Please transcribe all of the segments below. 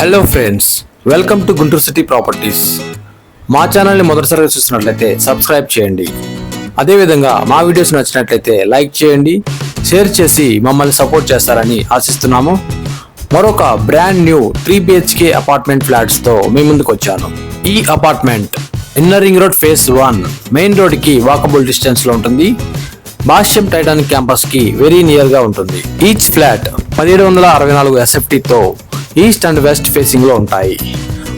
Hello friends welcome to Guntur city properties మా ఛానల్ని మొదటిసారిగా చూసినట్లయితే సబ్స్క్రైబ్ చేయండి. అదేవిధంగా మా వీడియోస్ నచ్చినట్లయితే లైక్ చేయండి షేర్ చేసి మమ్మల్ని సపోర్ట్ చేస్తారని ఆశిస్తున్నాము. మరొక brand new three BHK apartment ఫ్లాట్స్తో మీ ముందుకు వచ్చాను. ఈ apartment inner ring road phase one main రోడ్కి వాకబుల్ డిస్టెన్స్లో ఉంటుంది. భాష్యం టైటానిక్ క్యాంపస్కి వెరీ నియర్గా ఉంటుంది. ఈచ్ ఫ్లాట్ పదిహేడు వందల అరవై నాలుగు ఎస్ఎఫ్టీతో ఈస్ట్ అండ్ వెస్ట్ ఫేసింగ్లో ఉంటాయి.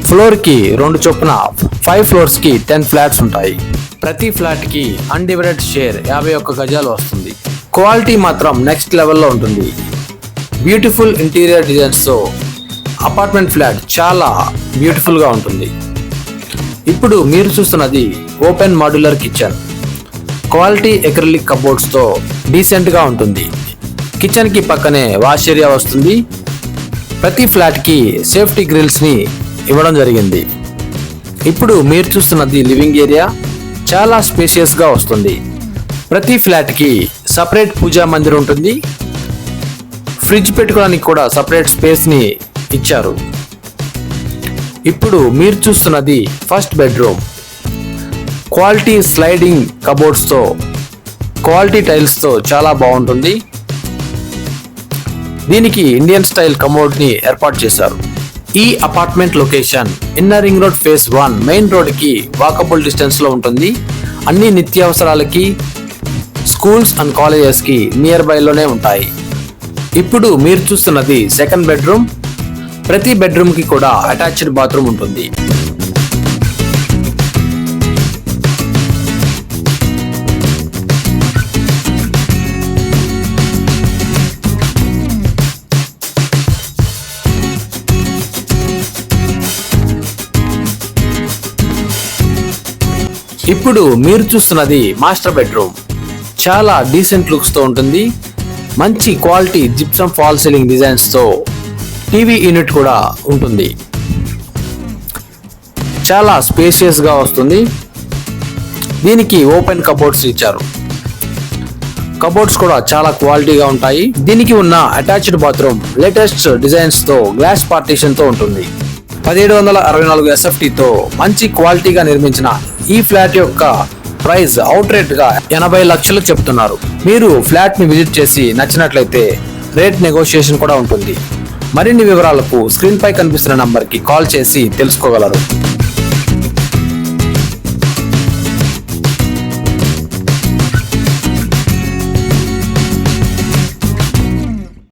ఫ్లోర్కి రెండు చొప్పున ఫైవ్ ఫ్లోర్స్కి టెన్ ఫ్లాట్స్ ఉంటాయి. ప్రతి ఫ్లాట్కి అన్డివైడెడ్ షేర్ యాభై ఒక్క గజాలు వస్తుంది. క్వాలిటీ మాత్రం నెక్స్ట్ లెవెల్లో ఉంటుంది. బ్యూటిఫుల్ ఇంటీరియర్ డిజైన్స్తో అపార్ట్మెంట్ ఫ్లాట్ చాలా బ్యూటిఫుల్గా ఉంటుంది. ఇప్పుడు మీరు చూస్తున్నది open modular kitchen. Quality acrylic కబోర్డ్స్తో డీసెంట్గా ఉంటుంది. కిచెన్కి పక్కనే వాష్ ఏరియా వస్తుంది. ప్రతి ఫ్లాట్కి సేఫ్టీ గ్రిల్స్ని ఇవ్వడం జరిగింది. ఇప్పుడు మీరు చూస్తున్నది లివింగ్ ఏరియా చాలా స్పేషియస్గా వస్తుంది. ప్రతి ఫ్లాట్కి సపరేట్ పూజా మందిర్ ఉంటుంది. ఫ్రిడ్జ్ పెట్టుకోవడానికి కూడా సపరేట్ స్పేస్ని ఇచ్చారు. ఇప్పుడు మీరు చూస్తున్నది ఫస్ట్ బెడ్రూమ్. క్వాలిటీ స్లైడింగ్ కబోర్డ్స్తో క్వాలిటీ టైల్స్తో చాలా బాగుంటుంది. దీనికి ఇండియన్ స్టైల్ కమోడ్ని ఏర్పాటు చేశారు. ఈ apartment location inner ring road phase one main రోడ్కి వాకబుల్ డిస్టెన్స్లో ఉంటుంది. అన్ని నిత్యావసరాలకి స్కూల్స్ అండ్ కాలేజెస్కి నియర్ బైలోనే ఉంటాయి. ఇప్పుడు మీరు చూస్తున్నది సెకండ్ బెడ్రూమ్ ప్రతి బెడ్రూమ్కి కూడా అటాచ్డ్ బాత్రూమ్ ఉంటుంది. ఇప్పుడు మీరు చూస్తున్నది మాస్టర్ బెడ్రూమ్. చాలా డీసెంట్ లుక్స్తో ఉంటుంది. మంచి క్వాలిటీ జిప్సమ్ ఫాల్ సీలింగ్ డిజైన్స్తో టీవీ యూనిట్ కూడా ఉంటుంది. చాలా స్పేషియస్గా వస్తుంది. దీనికి ఓపెన్ కబోర్డ్స్ ఇచ్చారు. కబోర్డ్స్ కూడా చాలా క్వాలిటీగా ఉంటాయి. దీనికి ఉన్న అటాచ్డ్ బాత్రూమ్ లేటెస్ట్ డిజైన్స్తో గ్లాస్ పార్టీషన్తో ఉంటుంది. పదిహేడు వందల అరవై నాలుగు ఎస్ఎఫ్టీతో మంచి క్వాలిటీగా నిర్మించిన ఈ ఫ్లాట్ యొక్క ప్రైస్ అవుట్ రేట్గా ఎనభై లక్షలు చెప్తున్నారు. మీరు ఫ్లాట్ని విజిట్ చేసి నచ్చినట్లయితే రేట్ నెగోషియేషన్ కూడా ఉంటుంది. మరిన్ని వివరాలకు స్క్రీన్ పై కనిపిస్తున్న నంబర్కి కాల్ చేసి తెలుసుకోగలరు.